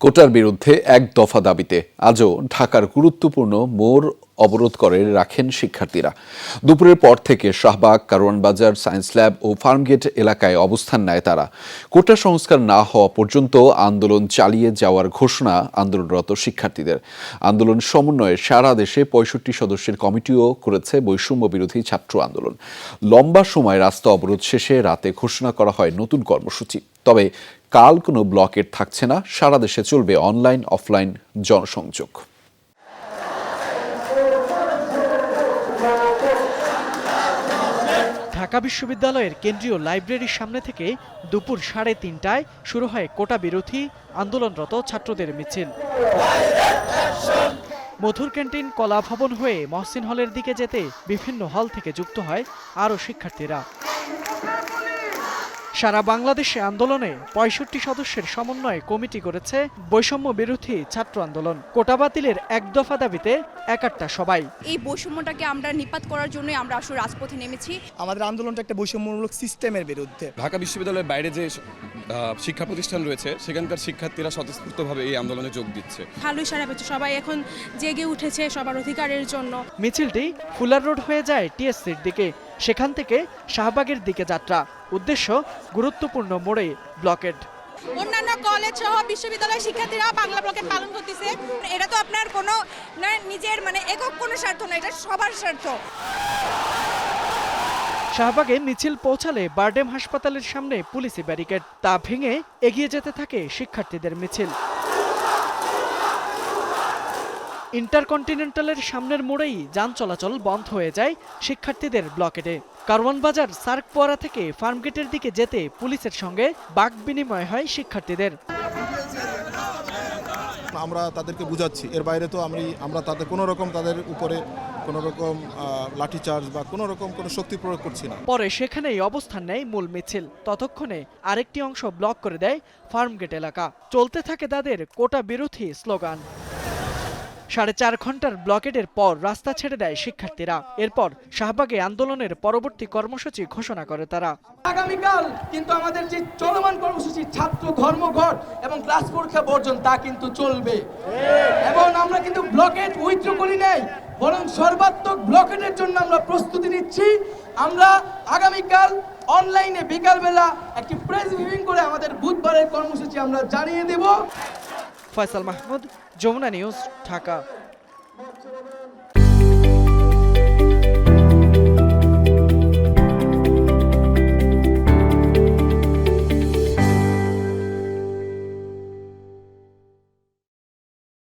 কোটার বিরুদ্ধে এক দফা দাবিতে আজও ঢাকার গুরুত্বপূর্ণ মোড় অবরোধ করে রাখেন শিক্ষার্থীরা। দুপুরের পর থেকে শাহবাগ কারওয়ানবাজার সায়েন্স ল্যাব ও ফার্মগেট এলাকায় অবস্থান নেয় তারা। কোটা সংস্কার না হওয়া পর্যন্ত আন্দোলন চালিয়ে যাওয়ার ঘোষণা আন্দোলনরত শিক্ষার্থীদের। আন্দোলন সমন্বয়ে সারা দেশে পঁয়ষট্টি সদস্যের কমিটিও করেছে বৈষম্য বিরোধী ছাত্র আন্দোলন। লম্বা সময় রাস্তা অবরোধ শেষে রাতে ঘোষণা করা হয় নতুন কর্মসূচি। তবে কাল কোনো ব্লকেট থাকছে না, সারা দেশে চলবে অনলাইন, অফলাইন জনসংযোগ। ঢাকা বিশ্ববিদ্যালয়ের কেন্দ্রীয় লাইব্রেরির সামনে থেকে দুপুর সাড়ে তিনটায় শুরু হয় কোটা বিরোধী আন্দোলনরত ছাত্রদের মিছিল। মধুর ক্যান্টিন, কলা ভবন হয়ে মহসিন হলের দিকে যেতে বিভিন্ন হল থেকে যুক্ত হয় আরও শিক্ষার্থীরা। সারা বাংলাদেশে আন্দোলনে পঁয়ষট্টি সদস্যের সমন্বয়ে কমিটি করেছে বৈষম্য বিরোধী ছাত্র আন্দোলন। কোটা বাতিলের এক দফা দাবিতে একাট্টা সবাই। এই বৈষম্যটাকে আমরা নিপাত করার জন্যই আমরা আসলে রাজপথে নেমেছি। আমাদের আন্দোলনটা একটা বৈষম্যমূলক সিস্টেমের বিরুদ্ধে। ঢাকা বিশ্ববিদ্যালয়ের বাইরে যে আহ, শিক্ষা প্রতিষ্ঠান রয়েছে সেখানকার শিক্ষার্থীরা স্বতঃস্ফূর্তভাবে এই আন্দোলনে যোগ দিচ্ছে। ভালোই সারা পেয়েছে। সবাই এখন জেগে উঠেছে সবার অধিকারের জন্য। মিছিলটি ফুলার রোড হয়ে যায় টিএসসির দিকে। সেখান থেকে শাহবাগের দিকে যাত্রা। উদ্দেশ্য গুরুত্বপূর্ণ মোড়ে ব্লকেড। অন্যান্য কলেজ সহ বিশ্ববিদ্যালয়ের শিক্ষার্থীরা বাংলা ব্লকেট পালন করতেছে। এটা তো আপনার কোনো নিজের মানে একক কোনো স্বার্থ না এটা সবার স্বার্থ। শাহবাগে মিছিল পৌঁছালে বারডেম হাসপাতালের সামনে পুলিশি ব্যারিকেড। তা ভেঙে এগিয়ে যেতে থাকে শিক্ষার্থীদের মিছিল। ইন্টারকন্টিনেন্টালের সামনের মোড়েই যান চলাচল বন্ধ হয়ে যায় শিক্ষার্থীদের ব্লকেটে। কারওয়ান বাজার সার্কপোয়ারা থেকে ফার্মগেটের দিকে যেতে পুলিশের সঙ্গে বাক বিনিময় হয় শিক্ষার্থীদের। আমরা তাদেরকে বুঝাচ্ছি। এর বাইরে তো আমি আমরা তাদের কোনো রকম তাদের উপরে কোনো রকম লাঠিচার্জ বা কোনো রকম কোনো শক্তি প্রয়োগ করছি না। পরে সেখানেই অবস্থান নেয় মূল মিছিল। ততক্ষণে আরেকটি অংশ ব্লক করে দেয় ফার্মগেট এলাকা। চলতে থাকে তাদের কোটা বিরোধী স্লোগান। সাড়ে চার ঘণ্টার ব্লকেটের পর রাস্তা ছেড়ে দেয় শিক্ষার্থীরা। এরপর শাহবাগে আন্দোলনের পরবর্তী কর্মসূচি ঘোষণা করে তারা। আগামীকাল কিন্তু আমাদের যে চলমান কর্মসূচি ছাত্র ধর্মঘট এবং ক্লাস পরীক্ষা বর্জন তা কিন্তু চলবে। এবং আমরা কিন্তু ব্লকেট উইথড্র করি নাই, বরং সর্বাত্মক ব্লকেটের জন্য আমরা প্রস্তুতি নিচ্ছি। আমরা আগামীকাল অনলাইনে বিকালবেলা একটি প্রেস ব্রিফিং করে আমাদের বুধবারের কর্মসূচি আমরা জানিয়ে দেব। ফয়সাল মাহমুদ যমুনা নিউজ ঢাকা